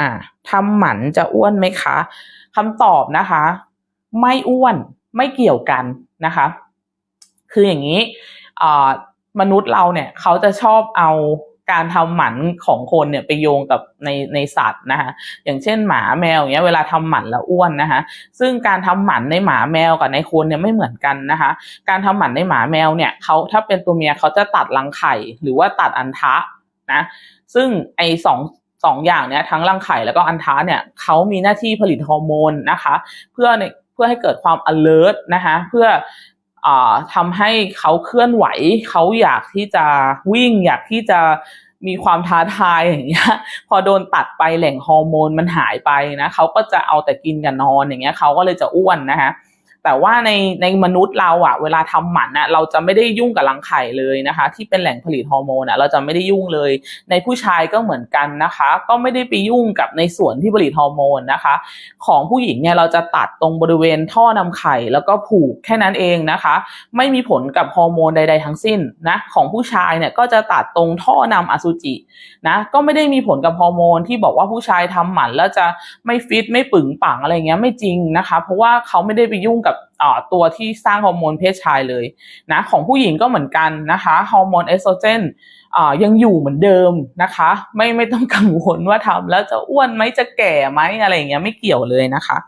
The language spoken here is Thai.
อ่าทำหมันจะอ้วนไหมคะคำตอบนะคะ ไม่อ้วนไม่เกี่ยวกันนะคะ คืออย่างนี้มนุษย์เราเนี่ยเขาจะชอบเอาการทำหมันของคนเนี่ยไปโยงกับในในสัตว์นะคะอย่างเช่นหมาแมวอย่างเงี้ยเวลาทำหมันแล้วอ้วนนะคะ ซึ่งการทำหมันในหมาแมวกับในคนเนี่ยไม่เหมือนกันนะคะ การทำหมันในหมาแมวเนี่ยเขาถ้าเป็นตัวเมียเขาจะตัดรังไข่หรือว่าตัดอันทะนะ ซึ่งไอสอง สองอย่างเนี้ยทั้งรังไข่แล้วก็อันทะเนี่ยเขามีหน้าที่ผลิตฮอร์โมนนะคะ เพื่อเพื่อให้เกิดความ alert นะคะเพื่ออ่าทำให้เขาเคลื่อนไหว เขาอยากที่จะวิ่ง อยากที่จะมีความท้าทายอย่างเงี้ย พอโดนตัดไปแหล่งฮอร์โมนมันหายไปนะเขาก็จะเอาแต่กินกับนอนอย่างเงี้ยเขาก็เลยจะอ้วนนะคะ แต่ว่าในในมนุษย์เราอะเวลาทำหมันอะเราจะไม่ได้ยุ่งกับรังไข่เลยนะคะ ที่เป็นแหล่งผลิตฮอร์โมนอะเราจะไม่ได้ยุ่งเลย ในผู้ชายก็เหมือนกันนะคะ ก็ไม่ได้ไปยุ่งกับในส่วนที่ผลิตฮอร์โมนนะคะ ของผู้หญิงเนี่ยเราจะตัดตรงบริเวณท่อนำไข่ แล้วก็ผูกแค่นั้นเองนะคะ ไม่มีผลกับฮอร์โมนใด ๆ ทั้งสิ้นนะของผู้ชายเนี่ยก็จะตัดตรงท่อนำอสุจินะก็ไม่ได้มีผลกับฮอร์โมนที่บอกว่าผู้ชายทำหมันแล้วจะไม่ฟิตไม่ปึงปังอะไรเงี้ยไม่จริงนะคะ เพราะว่าเขาไม่ได้ไปยุ่งกับ ตัวที่สร้างฮอร์โมนเพศชายเลยนะของผู้หญิงก็เหมือนกันนะคะฮอร์โมนเอสโตรเจนยังอยู่เหมือนเดิมนะคะ ไม่ไม่ต้องกังวลว่าทำแล้วจะอ้วนไหมจะแก่ไหมอะไรอย่างเงี้ยไม่เกี่ยวเลยนะคะ